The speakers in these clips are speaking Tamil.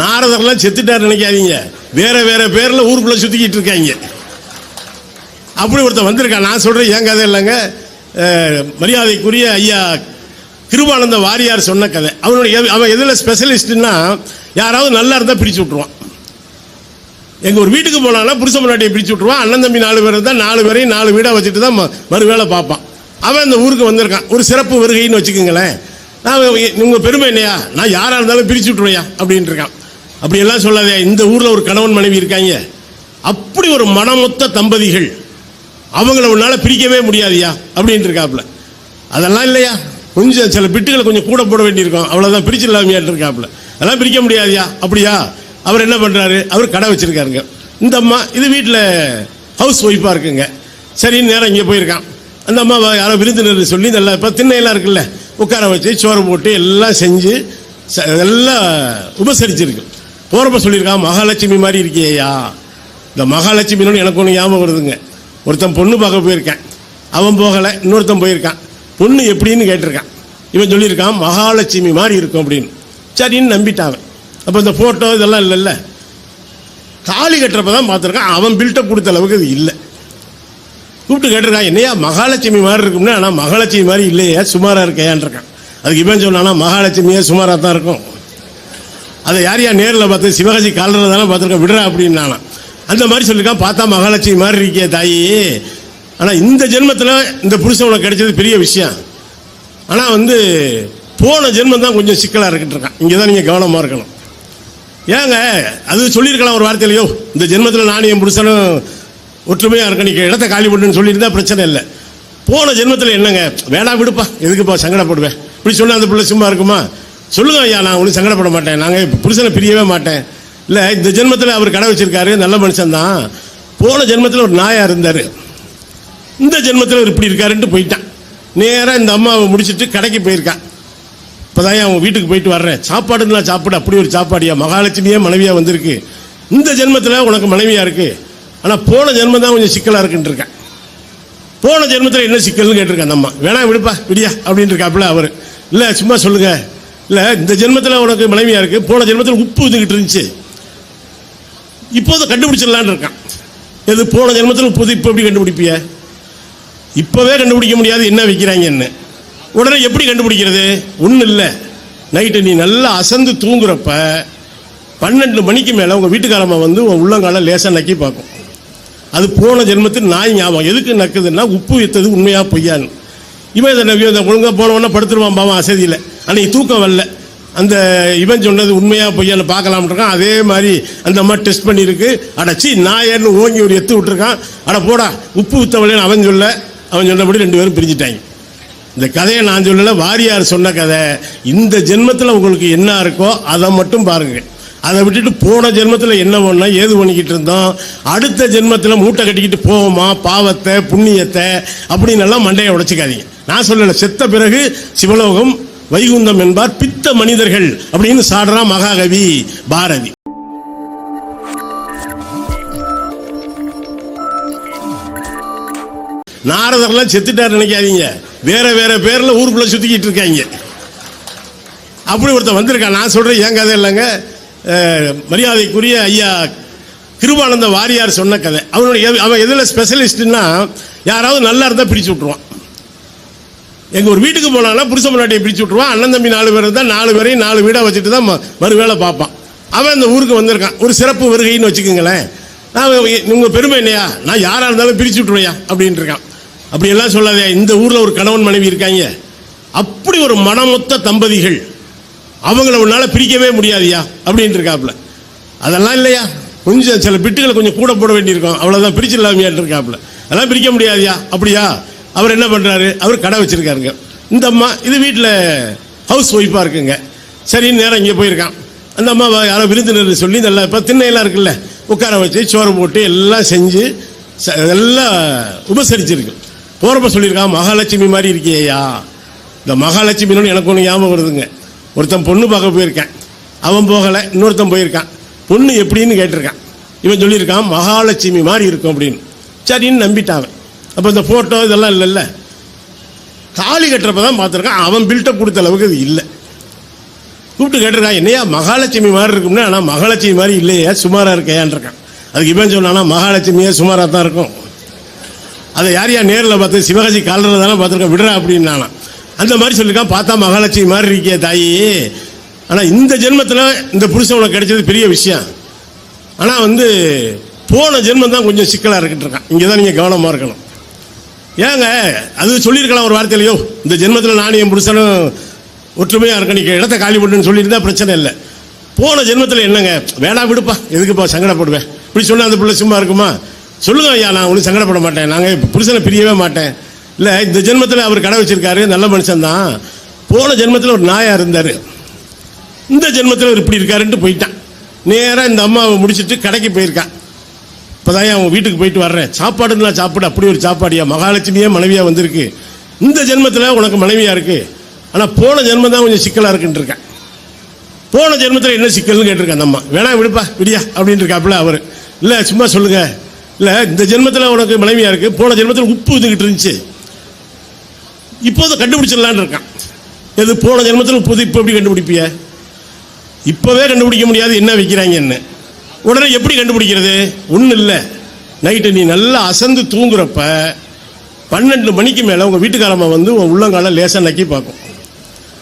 நாரதர்லாம் செத்துட்டார் நினைக்காதீங்க. வேற வேற பேர்ல ஊருக்குள்ள சுத்திக்கிட்டு இருக்காங்க. அப்படி ஒருத்தன் வந்திருக்கான். நான் சொல்றேன் என் கதை இல்லைங்க? மரியாதைக்குரிய ஐயா கிருபானந்த வாரியார் சொன்ன கதை. அவனுடைய அவன் எதில் ஸ்பெஷலிஸ்ட்னா யாராவது நல்லா இருந்தால் பிரிச்சு விட்ருவான் எங்கள் ஒரு வீட்டுக்கு போனாலும் புருஷ முன்னாடியை பிரித்து விட்ருவான் அண்ணன் தம்பி நாலு பேர் இருந்தால் நாலு பேரையும் நாலு வீடாக வச்சுட்டு தான் மறுவேளை மறு வேலை பார்ப்பான். அவன் இந்த ஊருக்கு வந்திருக்கான். ஒரு சிறப்பு வருகைன்னு வச்சுக்கோங்களேன். நான் உங்கள் பெருமை என்னையா? நான் யாராக இருந்தாலும் பிரிச்சு விட்ருவையா அப்படின்ட்டு இருக்கான். அப்படியெல்லாம் சொல்லாத இந்த ஊரில் ஒரு கணவன் மனைவி இருக்காங்க. அப்படி ஒரு மனமொத்த தம்பதிகள் அவங்கள உன்னால பிரிக்கவே முடியாதியா? அப்படின்ட்டு இருக்காப்புல. அதெல்லாம் இல்லையா? கொஞ்சம் சில பிட்டுகளை கொஞ்சம் கூட போட வேண்டியிருக்கும். அவ்வளோதான் பிரிச்சு இல்லாமையாட்டு இருக்காப்புல. அதெல்லாம் பிரிக்க முடியாதியா? அப்படியா? அவர் என்ன பண்ணுறாரு அவர் கடை வச்சிருக்காருங்க. இந்த அம்மா இது வீட்டில் ஹவுஸ் ஒய்ஃபாக இருக்குங்க. சரின்னு நேரம் இங்கே போயிருக்கான். அந்த அம்மா யாரோ விருந்தினர் சொல்லி நல்லா இப்போ திண்ணையெல்லாம் இருக்குல்ல உட்கார வச்சு சோறு போட்டு எல்லாம் செஞ்சு ச- எல்லாம் உபசரிச்சிருக்கு. போகிறப்ப சொல்லியிருக்கான் மகாலட்சுமி மாதிரி இருக்கியா இந்த மகாலட்சுமின்னு எனக்கு ஒன்று ஞாபகம் வருதுங்க. ஒருத்தன் பொண்ணு பார்க்க போயிருக்கேன். அவன் போகலை இன்னொருத்தன் போயிருக்கான். பொண்ணு எப்படின்னு கேட்டிருக்கான். இவன் சொல்லியிருக்கான் மகாலட்சுமி மாதிரி இருக்கும் அப்படின்னு. சரின்னு நம்பிட்டான் அப்போ இந்த ஃபோட்டோ இதெல்லாம் இல்லைல்ல. தாலி கட்டுறப்ப தான் பார்த்துருக்கான். அவன் பில்டப் கொடுத்த அளவுக்கு அது இல்லை. கூப்பிட்டு கேட்டிருக்கான் என்னையா மகாலட்சுமி மாதிரி இருக்கும்னா? ஆனால் மகாலட்சுமி மாதிரி இல்லையா சுமாராக இருக்கையான் இருக்கான். அதுக்கு இவன் சொன்னானா மகாலட்சுமியே சுமாராக தான் இருக்கும். அதை யார் யார் நேரில் பார்த்து சிவகாசி காலரில் தானே பார்த்துருக்கேன் விடுறா அப்படின்னு அந்த மாதிரி சொல்லியிருக்கான் பார்த்தா மகாலட்சுமி மாதிரி இருக்கே தாயி. ஆனால் இந்த ஜென்மத்தில் இந்த புருஷன் உனக்கு கிடைச்சது பெரிய விஷயம். ஆனால் வந்து போன ஜென்மம் தான் கொஞ்சம் சிக்கலாக இருக்கிட்டு இருக்கான். இங்கே தான் நீங்கள் கவனமாக இருக்கணும். ஏங்க அது சொல்லியிருக்கலாம் ஒரு வார்த்தையிலையோ இந்த ஜென்மத்தில் நானும் என் புருஷனும் ஒற்றுமையாக இருக்க நீங்கள் இடத்த காலி பண்ணுன்னு சொல்லியிருந்தா பிரச்சனை இல்லை. போன ஜென்மத்தில் என்னங்க வேணாம் விடுப்பா எதுக்குப்பா சங்கடப்படுவேன் இப்படி சொன்னால் அந்த பிள்ளை சும்மா இருக்குமா? சொல்லுங்க ஐயா நான் ஒன்றும் சங்கடப்பட மாட்டேன். நாங்கள் புருஷனை பிரியவே மாட்டேன். இல்லை இந்த ஜென்மத்தில் அவர் கடை வச்சிருக்காரு நல்ல மனுஷன்தான். போன ஜென்மத்தில் ஒரு நாயாக இருந்தார். இந்த ஜென்மத்தில் அவர் இப்படி இருக்காருன்ட்டு போயிட்டான். நேராக இந்த அம்மாவை முடிச்சிட்டு கடைக்கு போயிருக்கான் இப்போதான் அவன் வீட்டுக்கு போயிட்டு வர்றேன். சாப்பாடுன்னா சாப்பாடு அப்படி ஒரு சாப்பாடியா மகாலட்சுமியே மனைவியாக வந்திருக்கு. இந்த ஜென்மத்தில் உனக்கு மனைவியாக இருக்கு. ஆனால் போன ஜென்மம் தான் கொஞ்சம் சிக்கலாக இருக்குன்ட்டு இருக்கேன் போன ஜென்மத்தில் என்ன சிக்கல்னு கேட்டிருக்கேன் அந்த அம்மா. வேணாம் விடுப்பா விடியா அப்படின்ட்டு இருக்காப்புல அவர். இல்லை சும்மா சொல்லுங்கள் இல்லை இந்த ஜென்மத்தில் உனக்கு மனைவியாக இருக்கு. போன ஜென்மத்தில் உப்பு ஊதிக்கிட்டு இருந்துச்சு. இப்போது கண்டுபிடிச்சிடலான் இருக்கான். எது போன ஜென்மத்தில் உப்பு இப்போ எப்படி கண்டுபிடிப்பிய? இப்போவே கண்டுபிடிக்க முடியாது என்ன வைக்கிறாங்கன்னு. உடனே எப்படி கண்டுபிடிக்கிறது? ஒன்றும் இல்லை. நைட்டு நீ நல்லா அசந்து தூங்குறப்ப பன்னெண்டு மணிக்கு மேலே உங்கள் வீட்டுக்காரம்மா வந்து உன் உள்ளங்கால லேசாக நக்கி பார்க்கும். அது போன ஜென்மத்தில் நாய் ஞாபகம். எதுக்கு நக்குதுன்னா உப்பு வைத்தது உண்மையாக பொய்யான்னு. இவன் இதை நம்பி இந்த ஒழுங்காக போனவொடனே படுத்துருவான் பாவன் அசதியில். அன்னைக்கு தூக்கம் வரல. அந்த இவன் சொன்னது உண்மையாக பொய்யான்னு பார்க்கலாம்ன்றான் அதே மாதிரி அந்த அம்மா டெஸ்ட் பண்ணியிருக்கு. அடச்சி நாயர்னு ஓங்கி ஒரு எத்து விட்டுருக்கான். அட போடா உப்பு வித்தவளேன்னு அவன் சொல்ல அவன் சொன்னபடி ரெண்டு பேரும் பிரிஞ்சுட்டாங்க. இந்த கதையை நான் சொல்லலை வாரியார் சொன்ன கதை. இந்த ஜென்மத்தில் உங்களுக்கு என்ன இருக்கோ அதை மட்டும் பாருங்கள் அதை விட்டுட்டு போன ஜென்மத்தில் என்ன பண்ணோம் ஏது பண்ணிக்கிட்டு இருந்தோம்? அடுத்த ஜென்மத்தில் மூட்டை கட்டிக்கிட்டு போவோமா? பாவத்தை புண்ணியத்தை அப்படின்னு எல்லாம் மண்டையை உடைச்சிக்காதீங்க. நான் சொல்லலை செத்த பிறகு சிவலோகம் வைகுந்தம் என்பார் பித்த மனிதர்கள் அப்படின்னு சாடுறான் மகாகவி பாரதி. நாரதர்லாம் செத்துட்டார் நினைக்காதீங்க. வேற வேற பேர்ல ஊருக்குள்ள சுத்திக்கிட்டு இருக்காங்க. அப்படி ஒருத்தன் வந்திருக்கான். நான் சொல்றேன் என் கதை இல்லைங்க? அஹ், மரியாதைக்குரிய ஐயா கிருபானந்த வாரியார் சொன்ன கதை. அவனுடைய அவன் எதில் ஸ்பெஷலிஸ்ட்னா யாராவது நல்லா இருந்தால் பிடிச்சு விட்ருவான் எங்கள் ஒரு வீட்டுக்கு போனாலும் புருஷ பொண்டாட்டியை பிரிச்சு விட்ருவான் அண்ணன் தம்பி நாலு பேர் தான் நாலு பேரையும் நாலு வீடாக வச்சுட்டு தான் மறு வேலை பார்ப்பான். அவன் இந்த ஊருக்கு வந்திருக்கான். ஒரு சிறப்பு வருகைன்னு வச்சுக்கோங்களேன். நான் உங்கள் பெருமை என்னையா? நான் யாராக இருந்தாலும் பிரிச்சு விட்ருவையா அப்படின்ட்டு இருக்கான். அப்படியெல்லாம் சொல்லாதே இந்த ஊரில் ஒரு கணவன் மனைவி இருக்காங்க. அப்படி ஒரு மனமொத்த தம்பதிகள் அவங்கள உன்னால் பிரிக்கவே முடியாதுயா அப்படின்ட்டு இருக்காப்புல. அதெல்லாம் இல்லையா? கொஞ்சம் சில பிட்டுகளை கொஞ்சம் கூட போட வேண்டியிருக்கும். அவ்வளோதான் பிரிச்சு இல்லாமையாட்டு இருக்காப்புல. அதெல்லாம் பிரிக்க முடியாதுயா? அப்படியா? அவர் என்ன பண்ணுறாரு அவர் கடை வச்சுருக்காருங்க. இந்த அம்மா இது வீட்டில் ஹவுஸ் ஒய்ஃபாக இருக்குங்க. சரின்னு நேரம் இங்கே போயிருக்கான். அந்த அம்மா யாரோ விருந்தினர் சொல்லி நல்லா இப்போ திண்ணையெல்லாம் இருக்குல்ல உட்கார வச்சு சோறு போட்டு எல்லாம் செஞ்சு ச- எல்லாம் உபசரிச்சிருக்கு. போகிறப்ப சொல்லியிருக்கான் மகாலட்சுமி மாதிரி இருக்கியா இந்த மகாலட்சுமின்னு எனக்கு ஒன்று ஞாபகம் வருதுங்க. ஒருத்தன் பொண்ணு பார்க்க போயிருக்கேன். அவன் போகலை இன்னொருத்தன் போயிருக்கான். பொண்ணு எப்படின்னு கேட்டிருக்கான். இவன் சொல்லியிருக்கான் மகாலட்சுமி மாதிரி இருக்கும் அப்படின்னு. சரின்னு நம்பிட்டான் அப்போ இந்த ஃபோட்டோ இதெல்லாம் இல்லைல்ல? தாலி கட்டுறப்ப தான் பார்த்துருக்கான். அவன் பில்டப் கொடுத்த அளவுக்கு அது இல்லை. கூப்பிட்டு கேட்டிருக்கான் என்னையா மகாலட்சுமி மாதிரி இருக்கும்னா? ஆனால் மகாலட்சுமி மாதிரி இல்லையா சுமாராக இருக்கையான் இருக்கான். அதுக்கு இவன் சொன்னானா மகாலட்சுமியே சுமாராக தான் இருக்கும். அதை யார் யார் நேரில் பார்த்து சிவகாசி காலரில் தானே பார்த்துருக்கேன் விடுறா அப்படின்னானா அந்த மாதிரி சொல்லியிருக்கான் பார்த்தா மகாலட்சுமி மாதிரி இருக்கே தாயி. ஆனால் இந்த ஜென்மத்தில் இந்த புருஷன் உனக்கு கிடைச்சது பெரிய விஷயம். ஆனால் வந்து போன ஜென்மம் தான் கொஞ்சம் சிக்கலாக இருக்கிட்டு இருக்கான். இங்கே தான் நீங்கள் கவனமாக இருக்கணும். ஏங்க அது சொல்லியிருக்கலாம் ஒரு வார்த்தையிலையோ. இந்த ஜென்மத்தில் நானும் என் புருஷனும் ஒற்றுமையாக இருக்க நீங்கள் இடத்த காலி பண்ணுன்னு சொல்லியிருந்தா பிரச்சனை இல்லை. போன ஜென்மத்தில் என்னங்க? வேணா விடுப்பா. எதுக்குப்பா சங்கடப்படுவேன்? இப்படி சொன்னால் அந்த பிள்ளை சும்மா இருக்குமா? சொல்லுங்க ஐயா நான் ஒன்றும் சங்கடப்பட மாட்டேன். நாங்கள் புருஷனை பிரியவே மாட்டேன். இல்லை இந்த ஜென்மத்தில் அவர் கடை வச்சிருக்காரு. நல்ல மனுஷன்தான் போன ஜென்மத்தில் ஒரு நாயாக இருந்தார். இந்த ஜென்மத்தில் அவர் இப்படி இருக்காருன்ட்டு போயிட்டான். நேராக இந்த அம்மாவை முடிச்சிட்டு கடைக்கு போயிருக்கான். இப்போதான் அவன் வீட்டுக்கு போயிட்டு வர்றேன். சாப்பாடுன்னா சாப்பாடு. அப்படி ஒரு சாப்பாடியா. மகாலட்சுமியே மனைவியாக வந்திருக்கு. இந்த ஜென்மத்தில் உனக்கு மனைவியாக இருக்கு. ஆனால் போன ஜென்மம் தான் கொஞ்சம் சிக்கலாக இருக்குன்னு இருக்கேன். போன ஜென்மத்தில் என்ன சிக்கல்னு கேட்டிருக்கேன் அந்த அம்மா. வேணா விடுப்பா விடியா அப்படின்னு இருக்காப்புல அவர். இல்லை சும்மா சொல்லுங்க. இல்லை இந்த ஜென்மத்தில் உனக்கு மனைவியாக இருக்கு. போன ஜென்மத்தில் உப்பு இதுகிட்டு இருந்துச்சு. இப்போது கண்டுபிடிச்சிடலான்னு இருக்கான். எது போன ஜென்மத்தில் உப்பு இப்போ எப்படி கண்டுபிடிப்பிய? இப்போவே கண்டுபிடிக்க முடியாது. என்ன வைக்கிறாங்கன்னு. உடனே எப்படி கண்டுபிடிக்கிறது? ஒன்றும் இல்லை. நைட்டு நீ நல்லா அசந்து தூங்குறப்ப பன்னெண்டு மணிக்கு மேலே உங்கள் வீட்டுக்காரம்மா வந்து உன் உள்ளங்கால லேசாக நக்கி பார்க்கும்.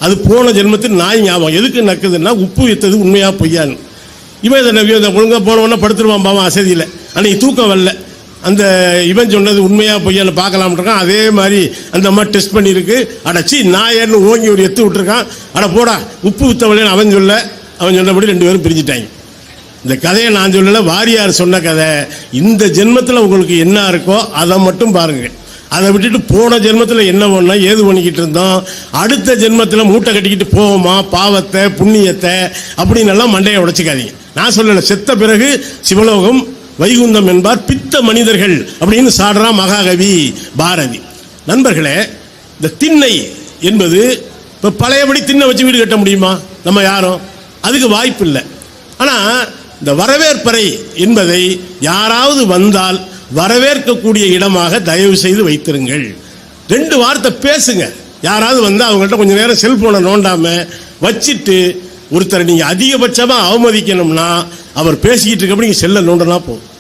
அது போன ஜென்மத்தில் நாய் ஞாபகம். எதுக்கு நக்குதுன்னா உப்பு வித்தது உண்மையாக பொய்யான்னு. இவன் இதை நம்பி ஒழுங்காக போனவொன்னே படுத்துருவான் பாவம் அசதியில் அன்னைக்கு தூக்கம் வரல. அந்த இவன் சொன்னது உண்மையாக பொய்யான்னு பார்க்கலாம்ன்றான் அதே மாதிரி அந்த அம்மா டெஸ்ட் பண்ணியிருக்கு. அடச்சி நாயர்னு ஓங்கி ஒரு எத்து விட்டுருக்கான். அட போடா உப்பு வித்தவளேன்னு அவன் சொல்ல. அவன் சொன்னபடி ரெண்டு பேரும் பிரிஞ்சிட்டாங்க. இந்த கதையை நான் சொல்லல வாரியார் சொன்ன கதை. இந்த ஜென்மத்தில் உங்களுக்கு என்ன இருக்கோ அதை மட்டும் பாருங்க. அதை விட்டுட்டு போன ஜென்மத்தில் என்ன ஒன்றா ஏது பண்ணிக்கிட்டு இருந்தோம்? அடுத்த ஜென்மத்தில் மூட்டை கட்டிக்கிட்டு போவோமா? பாவத்தை புண்ணியத்தை அப்படின்னு எல்லாம் மண்டையை உடைச்சிக்காதீங்க. நான் சொல்லலை செத்த பிறகு சிவலோகம் வைகுந்தம் என்பார் பித்த மனிதர்கள் அப்படின்னு சாடுறா மகாகவி பாரதி. நண்பர்களே இந்த திண்ணை என்பது இப்போ பழையபடி திண்ணை வச்சு வீடு கட்ட முடியுமா? நம்ம யாரும்? அதுக்கு வாய்ப்பு இல்லை ஆனால் இந்த வரவேற்பறை என்பதை யாராவது வந்தால் வரவேற்கக்கூடிய இடமாக தயவு செய்து வைத்திருங்கள். ரெண்டு வார்த்தை பேசுங்க. யாராவது வந்து அவங்கள்ட்ட கொஞ்சம் நேரம் செல்போனை நோண்டாம வச்சுட்டு ஒருத்தரை நீங்க அதிகபட்சமா அவமதிக்கணும்னா அவர் பேசிக்கிட்டு இருக்கப்ப நீங்க செல்ல நோண்டனா போதும்.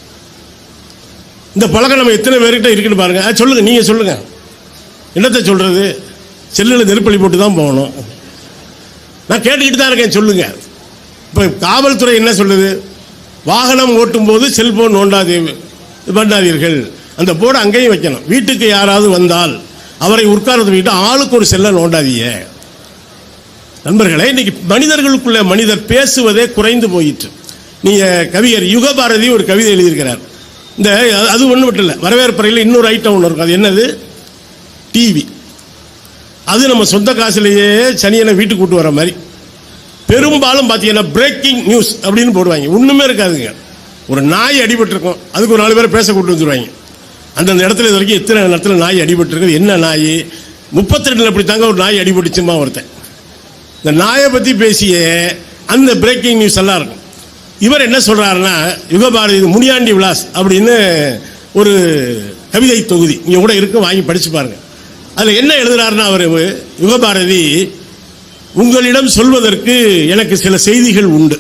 இந்த பழக்கம் நம்ம எத்தனை பேர்கிட்ட இருக்குன்னு பாருங்க. ஆ, சொல்லுங்க நீங்க சொல்லுங்க. என்னத்தை சொல்றது? செல்லில் நெருப்பலி போட்டு தான் போகணும். நான் கேட்டுக்கிட்டு தான் இருக்கேன் சொல்லுங்க. இப்போ காவல்துறை என்ன சொல்லுது? வாகனம் ஓட்டும் போது செல்போன் நோண்டாதே பண்ணாதீர்கள் அந்த போர்டு அங்கேயும் வைக்கணும். வீட்டுக்கு யாராவது வந்தால் அவரை உட்கார்ந்து விட்டு ஆளுக்கு ஒரு செல்ல நோண்டாதீங்க. நண்பர்களே இன்னைக்கு மனிதர்களுக்குள்ள மனிதர் பேசுவதே குறைந்து போயிற்று. நீங்கள் கவிஞர் யுகபாரதி ஒரு கவிதை எழுதியிருக்கிறார். இந்த அது ஒன்று மட்டும் இல்லை வரவேற்பறையில் இன்னொரு ஐட்டம் ஒன்று இருக்கும். அது என்னது? டிவி அது நம்ம சொந்த காசுலேயே சனியனை வீட்டுக்கு கூட்டு வர மாதிரி. பெரும்பாலும் பார்த்தீங்கன்னா பிரேக்கிங் நியூஸ் அப்படின்னு போடுவாங்க. ஒன்றுமே இருக்காதுங்க. ஒரு நாய் அடிபட்டிருக்கும். அதுக்கு ஒரு நாலு பேர் பேச கூட்டு வந்துடுவாங்க அந்தந்த இடத்துல இது வரைக்கும் எத்தனை இடத்துல நாய் அடிபட்டிருக்குது என்ன நாய்? முப்பத்தி ரெண்டில் இப்படி தாங்க ஒரு நாய் அடிபட்டுச்சுமா ஒருத்தன். இந்த நாயை பற்றி பேசிய அந்த பிரேக்கிங் நியூஸ் எல்லாம் இருக்கும். இவர் என்ன சொல்கிறாருன்னா யுகபாரதி முனியாண்டி விலாஸ் அப்படின்னு ஒரு கவிதை தொகுதி. இங்கே கூட இருக்கு வாங்கி படித்து பாருங்கள் அதில் என்ன எழுதுறாருன்னா அவர் யுகபாரதி உங்களிடம் சொல்வதற்கு எனக்கு சில செய்திகள் உண்டு.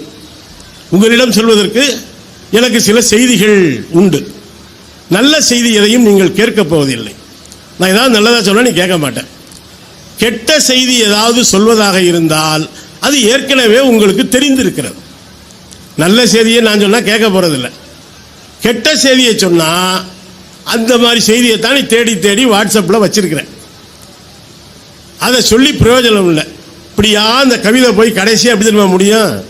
உங்களிடம் சொல்வதற்கு எனக்கு சில செய்திகள் உண்டு. நல்ல செய்தி எதையும் நீங்கள் கேட்கப் போவதில்லை. நான் ஏதாவது நல்லதா சொல்ல நீ கேட்க மாட்டேன். கெட்ட செய்தி ஏதாவது சொல்வதாக இருந்தால் அது ஏற்கனவே உங்களுக்கு தெரிந்திருக்கிறது. நல்ல செய்தியை நான் சொன்னால் கேட்க போகிறதில்ல கெட்ட செய்தியை சொன்னால் அந்த மாதிரி செய்தியை தானே நீ தேடி தேடி வாட்ஸ்அப்பில் வச்சிருக்கிறேன். அதை சொல்லி பிரயோஜனம் இல்லை. இப்படியா அந்த கவிதை போய் கடைசியாக எப்படி தெரியுமா முடியும்?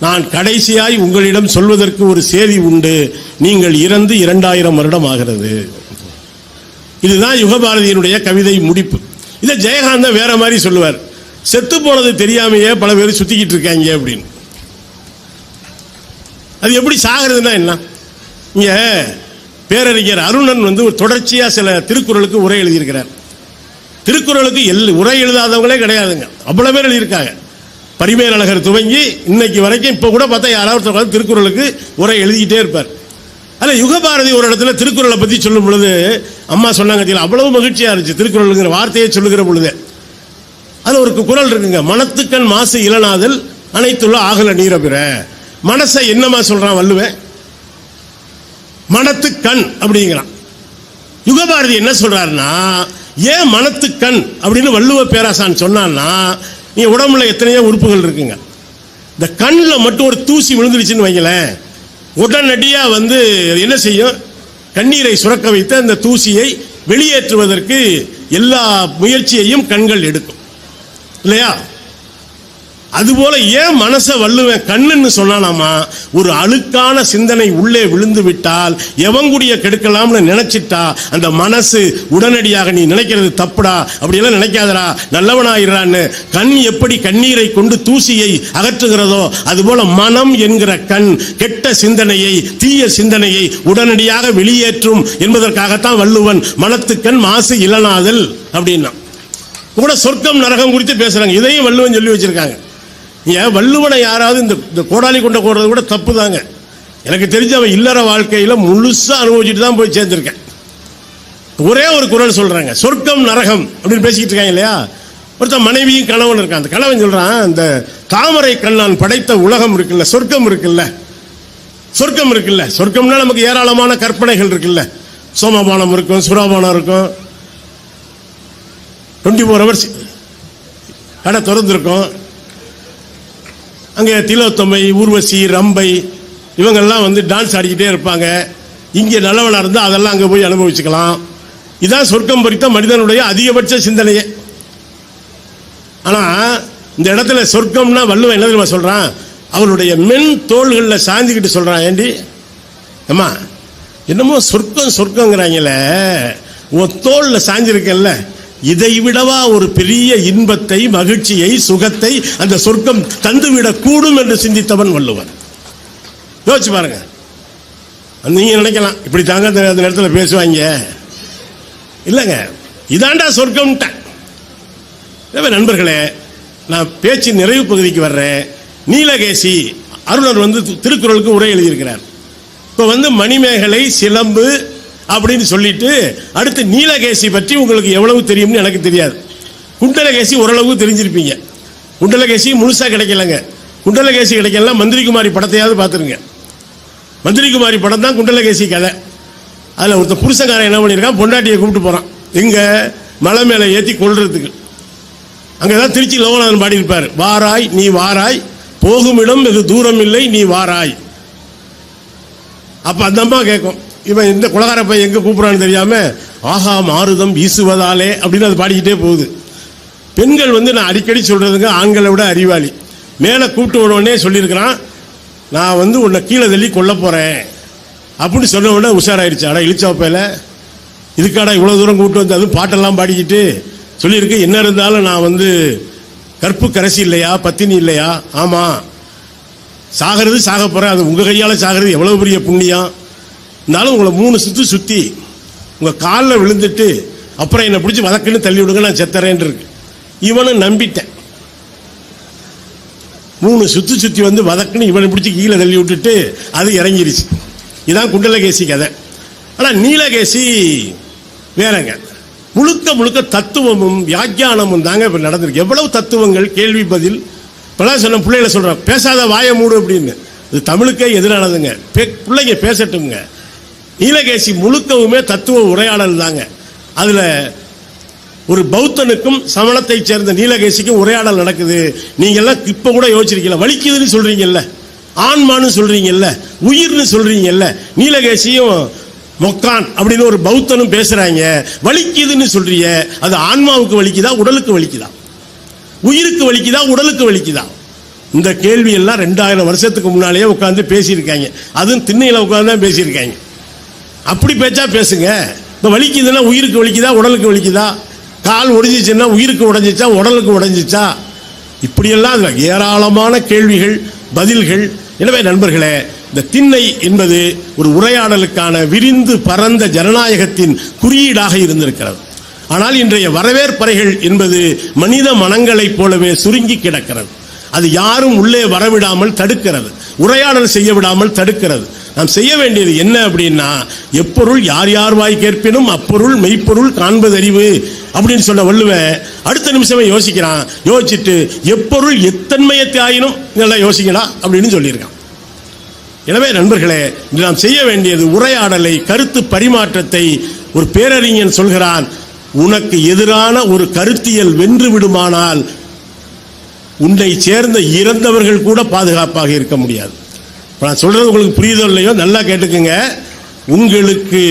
நான் கடைசியாய் உங்களிடம் சொல்வதற்கு ஒரு செய்தி உண்டு. நீங்கள் இறந்து இரண்டாயிரம் வருடம் ஆகிறது. இதுதான் யுகபாரதியினுடைய கவிதை முடிப்பு. இதை ஜெயகாந்தன் வேற மாதிரி சொல்லுவார். செத்து போனது தெரியாமையே பல பேர் சுத்திக்கிட்டு இருக்காங்க அப்படின்னு. அது எப்படி சாகிறதுனா என்ன? இங்க பேரறிஞர் அருணன் வந்து ஒரு தொடர்ச்சியா சில திருக்குறளுக்கு உரை எழுதியிருக்கிறார். திருக்குறளுக்கு எல் உரை எழுதாதவங்களே கிடையாதுங்க. அவ்வளவு பேர் எழுதியிருக்காங்க. பரிமேலழகர் துவங்கி இன்னைக்கு வரைக்கும் இப்போ கூட பார்த்தா யாராவது ஒருத்தர் திருக்குறளுக்கு உரை எழுதிக்கிட்டே இருப்பார். அதில் யுகபாரதி ஒரு இடத்துல திருக்குறளை பற்றி சொல்லும் பொழுது அம்மா சொன்னாங்க அவ்வளவு மகிழ்ச்சியாக இருந்துச்சு திருக்குறளுங்கிற வார்த்தையை சொல்லுகிற பொழுது. அது ஒரு குரல் இருக்குங்க. மனத்துக்கண் மாசு இளநாதல் அனைத்துள்ள ஆகல நீரபிற மனசை என்னமா சொல்றான் வள்ளுவன் மனத்து கண் அப்படிங்கிறான். யுகபாரதி என்ன சொல்றாருன்னா ஏன் மனத்து கண் அப்படின்னு வள்ளுவ பேராசான் சொன்னான்னா நீ உடம்புல எத்தனையோ உறுப்புகள் இருக்குங்க. இந்த கண்ணில் மட்டும் ஒரு தூசி விழுந்துருச்சுன்னு வைங்களேன். உடனடியாக வந்து என்ன செய்யும்? கண்ணீரை சுரக்க வைத்து அந்த தூசியை வெளியேற்றுவதற்கு எல்லா முயற்சியையும் கண்கள் எடுக்கும். இல்லையா? அதுபோல ஏன் மனசை வள்ளுவேன் கண்ணுன்னு சொன்னானாமா? ஒரு அழுக்கான சிந்தனை உள்ளே விழுந்து விட்டால் எவங்குடிய கெடுக்கலாம்னு நினைச்சிட்டா? அந்த மனசு உடனடியாக நீ நினைக்கிறது தப்புடா? அப்படியெல்லாம் நினைக்காதடா. நல்லவனாயிரான்னு கண் எப்படி கண்ணீரை கொண்டு தூசியை அகற்றுகிறதோ அதுபோல மனம் என்கிற கண் கெட்ட சிந்தனையை தீய சிந்தனையை உடனடியாக வெளியேற்றும் என்பதற்காகத்தான் வள்ளுவன் மனத்துக்கண் மாசு இளனாதல் அப்படின்னா. கூட சொர்க்கம் நரகம் குறித்து பேசுறாங்க. இதையும் வள்ளுவன் சொல்லி வச்சிருக்காங்க. ஏன் வள்ளுவனை யாராவது இந்த இந்த கோடாலி கொண்ட போடுறது கூட தப்பு தாங்க எனக்கு தெரிஞ்ச அவன் இல்லற வாழ்க்கையில் முழுசாக அனுபவிச்சுட்டு தான் போய் சேர்ந்திருக்கேன். ஒரே ஒரு குரல் சொல்கிறாங்க சொர்க்கம் நரகம் அப்படின்னு பேசிக்கிட்டு இருக்காங்க இல்லையா? ஒருத்தன் மனைவியும் கணவன் இருக்கான். அந்த கணவன் சொல்கிறான் அந்த தாமரை கண்ணான் படைத்த உலகம் இருக்குல்ல சொர்க்கம் இருக்குல்ல. சொர்க்கம் இருக்குல்ல. சொர்க்கம்னா நமக்கு ஏராளமான கற்பனைகள் இருக்குல்ல. சோமபானம் இருக்கும் சுராபானம் இருக்கும். டுவெண்ட்டி ஃபோர் ஹவர்ஸ் கடை திறந்துருக்கும். அங்கே திலோத்தமை ஊர்வசி ரம்பை இவங்கெல்லாம் வந்து டான்ஸ் ஆடிக்கிட்டே இருப்பாங்க. இங்கே நல்லவனாக இருந்தால் அதெல்லாம் அங்கே போய் அனுபவிச்சுக்கலாம். இதான் சொர்க்கம் பறித்த மனிதனுடைய அதிகபட்ச சிந்தனையே. ஆனால் இந்த இடத்துல சொர்க்கம்னா வள்ளுவன் என்ன தெரியுமா சொல்கிறான் அவருடைய மென் தோள்களில் சாஞ்சிக்கிட்டு சொல்கிறான் ஏண்டி? அம்மா என்னமோ சொர்க்கம் சொர்க்கங்கிறாங்களே. உன் தோளில் சாஞ்சிருக்கல்ல இதை விடவா ஒரு பெரிய இன்பத்தை மகிழ்ச்சியை சுகத்தை அந்த சொர்க்கம் தந்துவிடக் கூடும் என்று சிந்தித்தவன் வள்ளுவன் யோசிச்சு பாருங்க. நீங்க நினைக்கலாம். இப்படி தாங்க அந்த நேரத்தில் பேசுவாங்க. இல்லைங்க. இதாண்டா சொர்க்கம்ட்டேன் நண்பர்களே நான் பேச்சு நிறைவு பகுதிக்கு வர்றேன். நீலகேசி அருணர் வந்து திருக்குறளுக்கு உரை எழுதியிருக்கிறார். இப்போ வந்து மணிமேகலை சிலம்பு அப்படின்னு சொல்லிட்டு அடுத்து நீலகேசி பற்றி உங்களுக்கு எவ்வளவு தெரியும்னு எனக்கு தெரியாது. குண்டலகேசி ஓரளவு தெரிஞ்சிருப்பீங்க. குண்டலகேசி முழுசாக கிடைக்கலங்க. குண்டலகேசி கிடைக்கலாம் மந்திரிகுமாரி படத்தையாவது பார்த்துருங்க. மந்திரிகுமாரி படம் தான் குண்டலகேசி கதை. அதில் ஒருத்தர் புருஷக்காரன் என்ன பண்ணியிருக்கான் பொண்டாட்டியை கூப்பிட்டு போகிறான் இங்கே மலை மேலே ஏற்றி கொள்றதுக்கு அங்கே தான் திருச்சி லோகநாதன் பாடியிருப்பார். வாராய் நீ வாராய். போகும் இடம் வெகு தூரம் இல்லை நீ வாராய். அப்போ அந்த அம்மா கேட்கும் இவன் இந்த குலகாரப்பை எங்கே கூப்பிட்றான்னு தெரியாமல் ஆஹா மாறுதம் வீசுவதாலே அப்படின்னு அது பாடிக்கிட்டே போகுது. பெண்கள் வந்து நான் அடிக்கடி சொல்கிறதுங்க ஆண்களை விட அறிவாளி. மேலே கூப்பிட்டு விடவுடனே சொல்லியிருக்கிறான் நான் வந்து உன்னை கீழே தள்ளி கொல்ல போகிறேன் அப்படின்னு சொன்ன உடனே உஷாராயிருச்சு. அடா இழிச்சாப்பையில் இதுக்காடா இவ்வளோ தூரம் கூப்பிட்டு வந்து அதுவும் பாட்டெல்லாம் பாடிக்கிட்டு சொல்லியிருக்கு. என்ன இருந்தாலும் நான் வந்து கற்பு கரசி இல்லையா பத்தினி இல்லையா? ஆமாம் சாகிறது சாக போகிறேன் அது உங்கள் கையால் சாகிறது எவ்வளோ பெரிய புண்ணியம்? இருந்தாலும் உங்களை மூணு சுத்து சுற்றி உங்கள் காலில் விழுந்துட்டு அப்புறம் என்னை பிடிச்சி வதக்குன்னு தள்ளி விடுங்க நான் செத்துறேன் இருக்கு. இவனும் நம்பிட்டேன். மூணு சுற்றி சுற்றி வந்து வதக்குன்னு இவனை பிடிச்சி கீழே தள்ளி விட்டுட்டு அது இறங்கிருச்சு. இதான் குண்டலகேசி கதை. ஆனால் நீலகேசி வேறங்க. முழுக்க முழுக்க தத்துவமும் வியாக்கியானமும் தாங்க இப்போ நடந்திருக்கு. எவ்வளவு தத்துவங்கள் கேள்வி பதில்? இப்போலாம் சொன்ன பிள்ளைகளை சொல்கிறேன் பேசாத வாயை மூடு அப்படின்னு. இது தமிழுக்கே எதிரானதுங்க. பே- பிள்ளைங்க பேசட்டுங்க நீலகேசி முழுக்கவுமே தத்துவ உரையாடல் தாங்க. அதில் ஒரு பௌத்தனுக்கும் சமணத்தைச் சேர்ந்த நீலகேசிக்கும் உரையாடல் நடக்குது. நீங்கெல்லாம் இப்போ கூட யோசிச்சிருக்கீங்களா? வலிக்குதுன்னு சொல்றீங்கல்ல. ஆன்மான்னு சொல்றீங்கல்ல. உயிர்னு சொல்றீங்கல்ல. நீலகேசியும் மொக்கான் அப்படின்னு ஒரு பௌத்தனும் பேசுறாங்க. வலிக்குதுன்னு சொல்றிய அது ஆன்மாவுக்கு வலிக்குதா உடலுக்கு வலிக்குதா? உயிருக்கு வலிக்குதா உடலுக்கு வலிக்குதா? இந்த கேள்வி எல்லாம் ரெண்டாயிரம் வருஷத்துக்கு முன்னாலேயே உட்காந்து பேசியிருக்காங்க. அதுவும் திண்ணையில் உட்காந்து தான் பேசியிருக்காங்க. அப்படி பேச்சா பேசுங்க. இந்த வலிக்குதுன்னா உயிருக்கு வலிக்குதா உடலுக்கு வலிக்குதா? கால் ஒடிஞ்சிச்சுன்னா உயிருக்கு உடஞ்சிச்சா உடலுக்கு உடஞ்சிச்சா? இப்படியெல்லாம் ஏராளமான கேள்விகள் பதில்கள். எனவே நண்பர்களே இந்த திண்ணை என்பது ஒரு உரையாடலுக்கான விரிந்து பரந்த ஜனநாயகத்தின் குறியீடாக இருந்திருக்கிறது. ஆனால் இன்றைய வரவேற்பறைகள் என்பது மனித மனங்களைப் போலவே சுருங்கி கிடக்கிறது. அது யாரும் உள்ளே வரவிடாமல் தடுக்கிறது. உரையாடல் செய்ய விடாமல் தடுக்கிறது. நாம் செய்ய வேண்டியது என்ன அப்படின்னா எப்பொருள் யார் யார் வாய் கேட்பினும் அப்பொருள் மெய்ப்பொருள் காண்பதறிவு அப்படின்னு சொல்ல வள்ளுவன் அடுத்த நிமிஷமே யோசிக்கிறான். யோசிச்சுட்டு எப்பொருள் எத்தன்மையத்தை ஆயினும் இதெல்லாம் யோசிக்கலாம் அப்படின்னு சொல்லியிருக்கான். எனவே நண்பர்களே இன்று நாம் செய்ய வேண்டியது உரையாடலை கருத்து பரிமாற்றத்தை ஒரு பேரறிஞன் சொல்கிறான் உனக்கு எதிரான ஒரு கருத்தியல் வென்று விடுமானால் உன்னை சேர்ந்த இறந்தவர்கள் கூட பாதுகாப்பாக இருக்க முடியாது. இப்ப நான் சொல்றது உங்களுக்கு புரியுதோ இல்லையோ நல்லா கேட்டுக்குங்க. உங்களுக்கு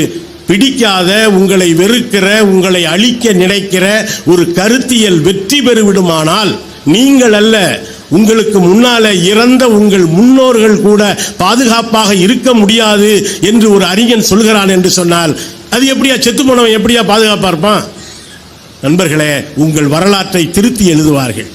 பிடிக்காத உங்களை வெறுக்கிற உங்களை அழிக்க நினைக்கிற ஒரு கருத்தியல் வெற்றி பெறுவிடுமானால் நீங்கள் அல்ல உங்களுக்கு முன்னால இறந்த உங்கள் முன்னோர்கள் கூட பாதுகாப்பாக இருக்க முடியாது என்று ஒரு அறிஞன் சொல்கிறான் என்று சொன்னால் அது எப்படியா செத்து போனவன் எப்படியா பாதுகாப்பா இருப்பான்? நண்பர்களே உங்கள் வரலாற்றை திருத்தி எழுதுவார்கள்.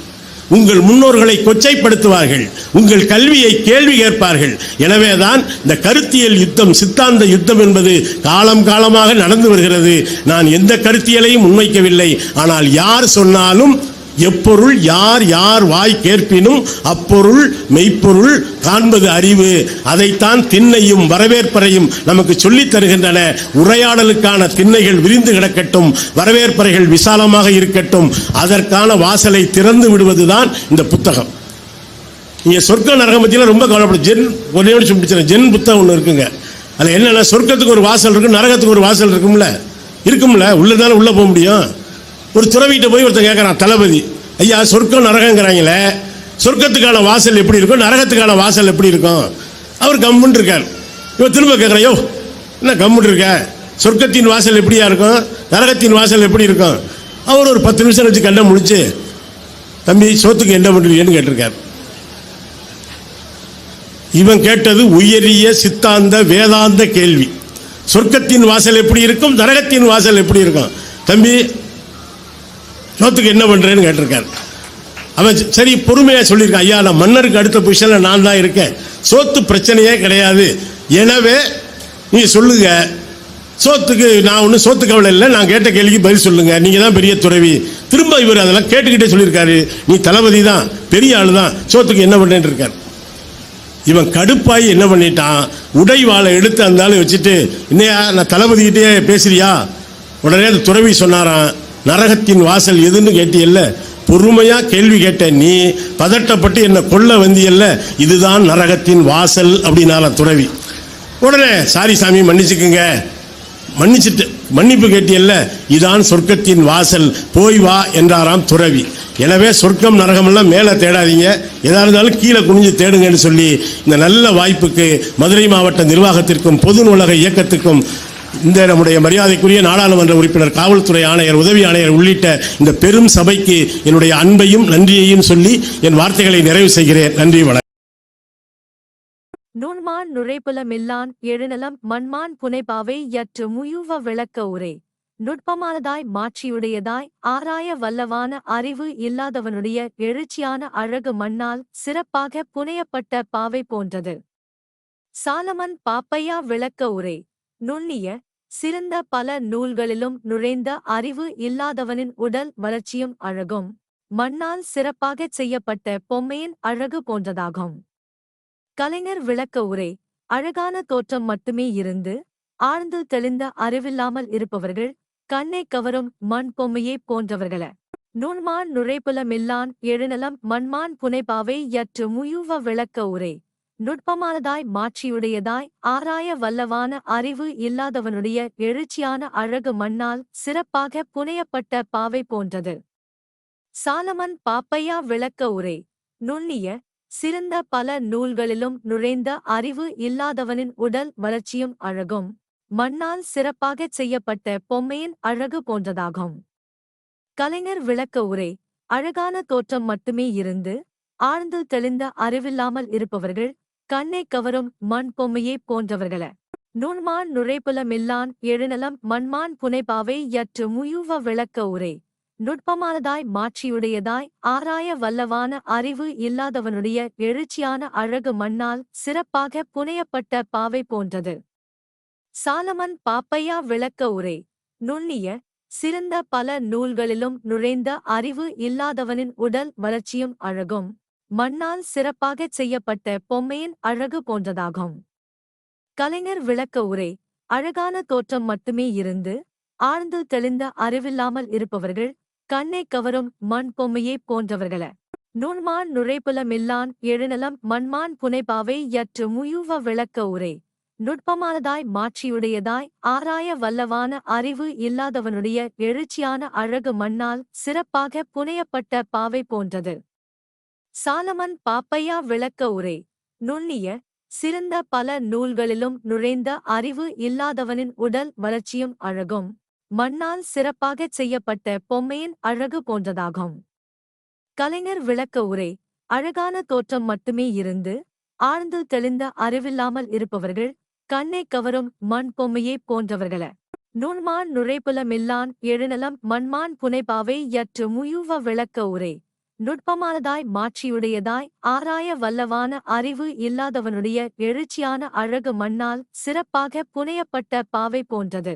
உங்கள் முன்னோர்களை கொச்சைப்படுத்துவார்கள். உங்கள் கல்வியை கேள்வி கேட்பார்கள். எனவேதான் இந்த கருத்தியல் யுத்தம் சித்தாந்த யுத்தம் என்பது காலம் காலமாக நடந்து வருகிறது. நான் எந்த கருத்தியலையும் முன்வைக்கவில்லை. ஆனால் யார் சொன்னாலும் எப்பொருள் யார் யார் வாய் கேட்பினும் அப்பொருள் மெய்ப்பொருள் காண்பது அறிவு. அதைத்தான் திண்ணையும் வரவேற்பறையும் நமக்கு சொல்லித் தருகின்றன. உரையாடலுக்கான திண்ணைகள் விரிந்து கிடக்கட்டும் வரவேற்பறைகள் விசாலமாக இருக்கட்டும் அதற்கான வாசலை திறந்து விடுவதுதான் இந்த புத்தகம். இங்கே சொர்க்க நரகம் பத்திலாம் ரொம்ப கவலைப்படும் ஜென் ஒரே நிமிஷம் முடிச்சிடறேன். ஜென் புத்தகம் ஒன்று இருக்குங்க. அதில் என்னென்ன சொர்க்கத்துக்கு ஒரு வாசல் இருக்கு நரகத்துக்கு ஒரு வாசல் இருக்கும்ல? இருக்கும்ல? உள்ளதால உள்ள போக முடியும்? ஒரு துறவிட்ட போய் ஒருத்தன் கேட்குறான் தளபதி. ஐயா சொர்க்கம் நரகங்கிறாங்களே. சொர்க்கத்துக்கான வாசல் எப்படி இருக்கும்? நரகத்துக்கான வாசல் எப்படி இருக்கும்? அவர் கம்முன் இருக்கார். இவன் திரும்ப கேட்குறையோ என்ன கம்முன்னு இருக்க? சொர்க்கத்தின் வாசல் எப்படியா இருக்கும்? நரகத்தின் வாசல் எப்படி இருக்கும்? அவர் ஒரு பத்து நிமிஷம் வச்சு கண்ணை முடிச்சு தம்பி சோத்துக்கு என்ன பண்ணுறீங்கன்னு கேட்டிருக்கார். இவன் கேட்டது உயரிய சித்தாந்த வேதாந்த கேள்வி. சொர்க்கத்தின் வாசல் எப்படி இருக்கும்? நரகத்தின் வாசல் எப்படி இருக்கும்? தம்பி சோத்துக்கு என்ன பண்ணுறேன்னு கேட்டிருக்காரு. அவன் சரி பொறுமையாக சொல்லியிருக்கான். ஐயா நான் மன்னருக்கு அடுத்த பொசிஷனில் நான் தான் இருக்கேன். சோத்து பிரச்சனையே கிடையாது. எனவே நீங்கள் சொல்லுங்க. சோத்துக்கு நான் ஒன்றும் சோத்து கவலை இல்லை. நான் கேட்ட கேள்விக்கு பதில் சொல்லுங்க. நீங்கள் தான் பெரிய துறவி. திரும்ப இவர் அதெல்லாம் கேட்டுக்கிட்டே சொல்லியிருக்காரு. நீ தளபதி தான் பெரிய ஆளு தான். சோத்துக்கு என்ன பண்ணேன்னு இருக்கார். இவன் கடுப்பாகி என்ன பண்ணிட்டான்? உடைவாளை எடுத்து அந்த ஆள் வச்சுட்டு இன்னையா நான் தளபதிக்கிட்டே பேசுறியா? உடனே அந்த துறவி சொன்னாரான் நரகத்தின் வாசல் எதுன்னு கேட்டியல்ல? பொறுமையா கேள்வி கேட்ட நீ பதட்டப்பட்டு என்ன கொல்ல வந்தியல்ல? இதுதான் நரகத்தின் வாசல் அப்படின்னால துறவி. உடனே சாரி சாமி மன்னிச்சுக்குங்க. மன்னிச்சிட்டு மன்னிப்பு கேட்டியல்ல? இதான் சொர்க்கத்தின் வாசல். போய் வா என்றாராம் துறவி. எனவே சொர்க்கம் நரகமெல்லாம் மேலே தேடாதீங்க. எதா இருந்தாலும் கீழே குனிஞ்சு தேடுங்கன்னு சொல்லி இந்த நல்ல வாய்ப்புக்கு மதுரை மாவட்ட நிர்வாகத்திற்கும் பொது நூலக இயக்கத்துக்கும் இந்த நம்முடைய மரியாதைக்குரிய நாடாளுமன்ற உறுப்பினர் காவல்துறை ஆணையர் உதவி ஆணையர் உள்ளிட்ட இந்த பெரும் சபைக்கு என்னுடைய அன்பையும் நன்றியையும் சொல்லி என் வார்த்தைகளை நிறைவு செய்கிறேன். நன்றி வணக்கம். நுண்மான் நுழைப்புலமில்லான் எழுநலம் மண்மான் புனைபாவை யற்று முயுவ விளக்க உரை. நுட்பமானதாய் மாற்றியுடையதாய் ஆராய வல்லவான அறிவு இல்லாதவனுடைய எழுச்சியான அழகு மண்ணால் சிறப்பாக புனையப்பட்ட பாவை போன்றது. சாலமன் பாப்பையா விளக்க உரை. நுண்ணிய சிறந்த பல நூல்களிலும் நுழைந்த அறிவு இல்லாதவனின் உடல் வளர்ச்சியும் அழகும். மண்ணால் சிறப்பாகச் செய்யப்பட்ட பொம்மையின் அழகு போன்றதாகும். கலைஞர் விளக்க உரை அழகான தோற்றம் மட்டுமே இருந்து ஆழ்ந்து தெளிந்த அறிவில்லாமல் இருப்பவர்கள் கண்ணை கவரும் மண் பொம்மையே போன்றவர்கள. நுண்மான் நுழைப்புலமில்லான் எழுநலம் மண்மான் புனைபாவை யற்று முயுவ விளக்க உரை. நுட்பமானதாய் மாட்சியுடையதாய் ஆராய வல்லவான அறிவு இல்லாதவனுடைய எழுச்சியான அழகு மண்ணால் சிறப்பாக புனையப்பட்ட பாவை போன்றது. சாலமன் பாப்பையா விளக்க உரை. நுண்ணிய சிறந்த பல நூல்களிலும் நுழைந்த அறிவு இல்லாதவனின் உடல் வளர்ச்சியும் அழகும். மண்ணால் சிறப்பாகச் செய்யப்பட்ட பொம்மையின் அழகு போன்றதாகும். கலைஞர் விளக்க உரை. அழகான தோற்றம் மட்டுமே இருந்து ஆழ்ந்து தெளிந்த அறிவில்லாமல் இருப்பவர்கள் கண்ணை கவரும் மண் பொம்மையே போன்றவர்கள. நுண்மான் நுரைப்புலமில்லான் எழுநலம் மண்மான் புனைபாவை யற்று முயுவ விளக்க உரை. நுட்பமானதாய் மாற்றியுடையதாய் ஆராய வல்லவான அறிவு இல்லாதவனுடைய எழுச்சியான அழகு மண்ணால் சிறப்பாக புனையப்பட்ட பாவை போன்றது. சாலமன் பாப்பையா விளக்க உரை. நுண்ணிய சிறந்த பல நூல்களிலும் நுழைந்த அறிவு இல்லாதவனின் உடல் வளர்ச்சியும் அழகும். மண்ணால் சிறப்பாகச் செய்யப்பட்ட பொம்மையின் அழகு போன்றதாகும். கலைஞர் விளக்க உரை அழகான தோற்றம் மட்டுமே இருந்து ஆழ்ந்து தெளிந்த அறிவில்லாமல் இருப்பவர்கள் கண்ணை கவரும் மண் பொம்மையே போன்றவர்கள. நுண்மான் நுழைப்புலமில்லான் எழுநலம் மண்மான் புனைபாவை யற்று முயுவ விளக்க உரை. நுட்பமானதாய் மாற்றியுடையதாய் ஆராய வல்லவான அறிவு இல்லாதவனுடைய எழுச்சியான அழகு மண்ணால் சிறப்பாக புனையப்பட்ட பாவை போன்றது. சாலமன் பாப்பையா விளக்க உரை. நுண்ணிய சிறந்த பல நூல்களிலும் நுழைந்த அறிவு இல்லாதவனின் உடல் வளர்ச்சியும் அழகும். மண்ணால் சிறப்பாகச் செய்யப்பட்ட பொம்மையின் அழகு போன்றதாகும். கலைஞர் விளக்க உரை. அழகான தோற்றம் மட்டுமே இருந்து ஆழ்ந்து தெளிந்த அறிவில்லாமல் இருப்பவர்கள் கண்ணை கவரும் மண் பொம்மையே போன்றவர்கள. நுண்மான் நுழைப்புலமில்லான் எழுநலம் மண்மான் புனைபாவை யற்று முயுவ விளக்க உரை. நுட்பமானதாய் மாட்சியுடையதாய் ஆராய வல்லவான அறிவு இல்லாதவனுடைய எழுச்சியான அழகு மண்ணால் சிறப்பாக புனையப்பட்ட பாவை போன்றது.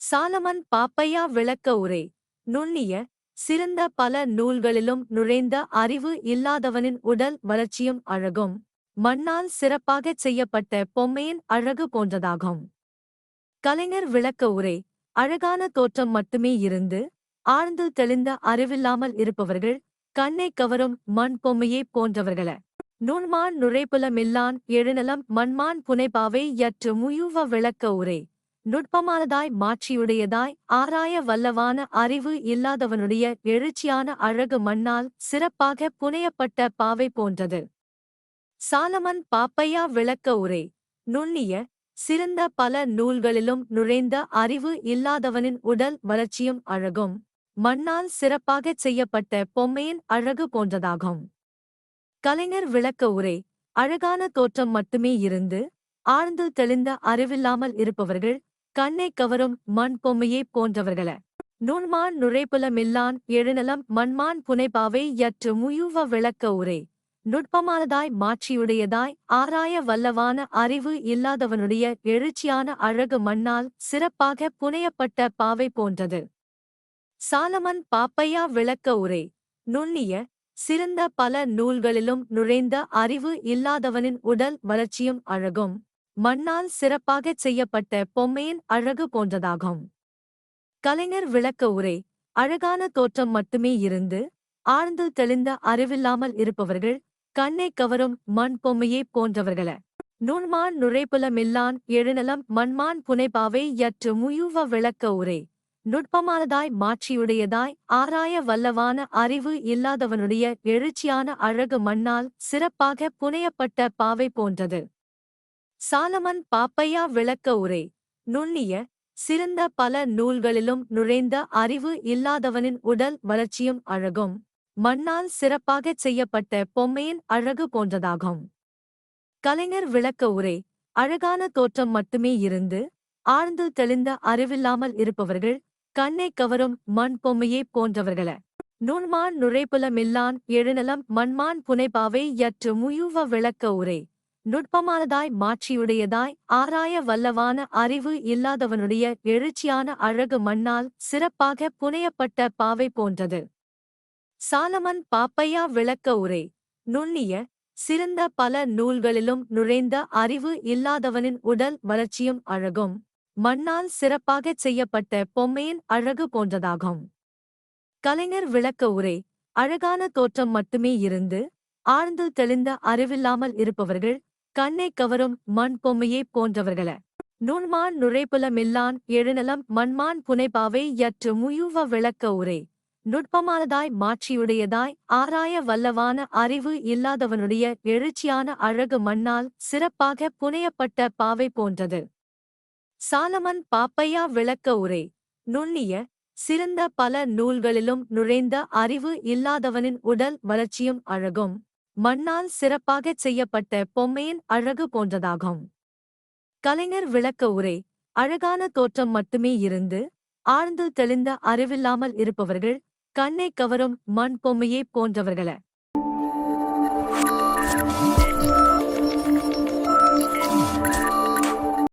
சாலமன் பாப்பையா விளக்க உரை. நுண்ணிய சிறந்த பல நூல்களிலும் நுழைந்த அறிவு இல்லாதவனின் உடல் வளர்ச்சியும் அழகும். மண்ணால் சிறப்பாகச் செய்யப்பட்ட பொம்மையின் அழகு போன்றதாகும். கலைஞர் விளக்க உரை. அழகான தோற்றம் மட்டுமே இருந்து ஆழ்ந்து தெளிந்த அறிவில்லாமல் இருப்பவர்கள் கண்ணை கவரும் மண் பொம்மையே போன்றவர்கள. நுண்மான் நுரைப்புலமில்லான் எழுநலம் மண்மான் புனைபாவை யற்று முயுவ விளக்க உரை. நுட்பமானதாய் மாற்றியுடையதாய் ஆராய வல்லவான அறிவு இல்லாதவனுடைய எழுச்சியான அழகு மண்ணால் சிறப்பாக புனையப்பட்ட பாவை போன்றது. சாலமன் பாப்பையா விளக்க உரை. நுண்ணிய சிறந்த பல நூல்களிலும் நுழைந்த அறிவு இல்லாதவனின் உடல் வளர்ச்சியும் அழகும். மண்ணால் சிறப்பாகச் செய்யப்பட்ட பொம்மையின் அழகு போன்றதாகும். கலைஞர் விளக்க உரை அழகான தோற்றம் மட்டுமே இருந்து ஆழ்ந்து தெளிந்த அறிவில்லாமல் இருப்பவர்கள் கண்ணை கவரும் மண் பொம்மையே போன்றவர்கள. நுண்மான் நுழைப்புலமில்லான் எழுநலம் மண்மான் புனைபாவை யற்று முயுவ விளக்க உரை. நுட்பமானதாய் மாற்றியுடையதாய் ஆராய வல்லவான அறிவு இல்லாதவனுடைய எழுச்சியான அழகு மண்ணால் சிறப்பாக புனையப்பட்ட பாவை போன்றது. சாலமன் பாப்பையா விளக்க உரை. நுண்ணிய சிறந்த பல நூல்களிலும் நுழைந்த அறிவு இல்லாதவனின் உடல் வளர்ச்சியும் அழகும். மண்ணால் சிறப்பாகச் செய்யப்பட்ட பொம்மையின் அழகு போன்றதாகும். கலைஞர் விளக்க உரை. அழகான தோற்றம் மட்டுமே இருந்து ஆழ்ந்து தெளிந்த அறிவில்லாமல் இருப்பவர்கள் கண்ணை கவரும் மண் பொம்மையே போன்றவர்கள. நுண்மான் நுழைப்புலமில்லான் எழுநலம் மண்மான் புனைபாவை யற்று முயுவ விளக்க உரை. நுட்பமானதாய் மாட்சியுடையதாய் ஆராய வல்லவான அறிவு இல்லாதவனுடைய எழுச்சியான அழகு மண்ணால் சிறப்பாக புனையப்பட்ட பாவை போன்றது. சாலமன் பாப்பையா விளக்க உரை. நுண்ணிய சிறந்த பல நூல்களிலும் நுழைந்த அறிவு இல்லாதவனின் உடல் வளர்ச்சியும் அழகும். மண்ணால் சிறப்பாகச் செய்யப்பட்ட பொம்மையின் அழகு போன்றதாகும். கலைஞர் விளக்க உரை. அழகான தோற்றம் மட்டுமே இருந்து ஆழ்ந்து தெளிந்த அறிவில்லாமல் இருப்பவர்கள் கண்ணை கவரும் மண் பொம்மையே போன்றவர்கள. நுண்மான் நுரைப்புலமில்லான் எழுநலம் மண்மான் புனைபாவை யற்று முயுவ விளக்க உரை. நுட்பமானதாய் மாற்றியுடையதாய் ஆராய வல்லவான அறிவு இல்லாதவனுடைய எழுச்சியான அழகு மண்ணால் சிறப்பாக புனையப்பட்ட பாவை போன்றது. சாலமன் பாப்பையா விளக்க உரை. நுண்ணிய சிறந்த பல நூல்களிலும் நுழைந்த அறிவு இல்லாதவனின் உடல் வளர்ச்சியும் அழகும். மண்ணால் சிறப்பாகச் செய்யப்பட்ட பொம்மையின் அழகு போன்றதாகும். கலைஞர் விளக்க உரை அழகான தோற்றம் மட்டுமே இருந்து ஆழ்ந்து தெளிந்த அறிவில்லாமல் இருப்பவர்கள் கண்ணை கவரும் மண் பொம்மையே போன்றவர்கள. நுண்மான் நுழைப்புலமில்லான் எழுநலம் மண்மான் புனைபாவை யற்று முயுவ விளக்க உரை. நுட்பமானதாய் மாற்றியுடையதாய் ஆராய வல்லவான அறிவு இல்லாதவனுடைய எழுச்சியான அழகு மண்ணால் சிறப்பாக புனையப்பட்ட பாவை போன்றது. சாலமன் பாப்பையா விளக்க உரை. நுண்ணிய சிறந்த பல நூல்களிலும் நுழைந்த அறிவு இல்லாதவனின் உடல் வளர்ச்சியும் அழகும். மண்ணால் சிறப்பாகச் செய்யப்பட்ட பொம்மையின் அழகு போன்றதாகும். கலைஞர் விளக்க உரை. அழகான தோற்றம் மட்டுமே இருந்து ஆழ்ந்து தெளிந்த அறிவில்லாமல் இருப்பவர்கள் கண்ணை கவரும் மண் பொம்மையே போன்றவர்கள.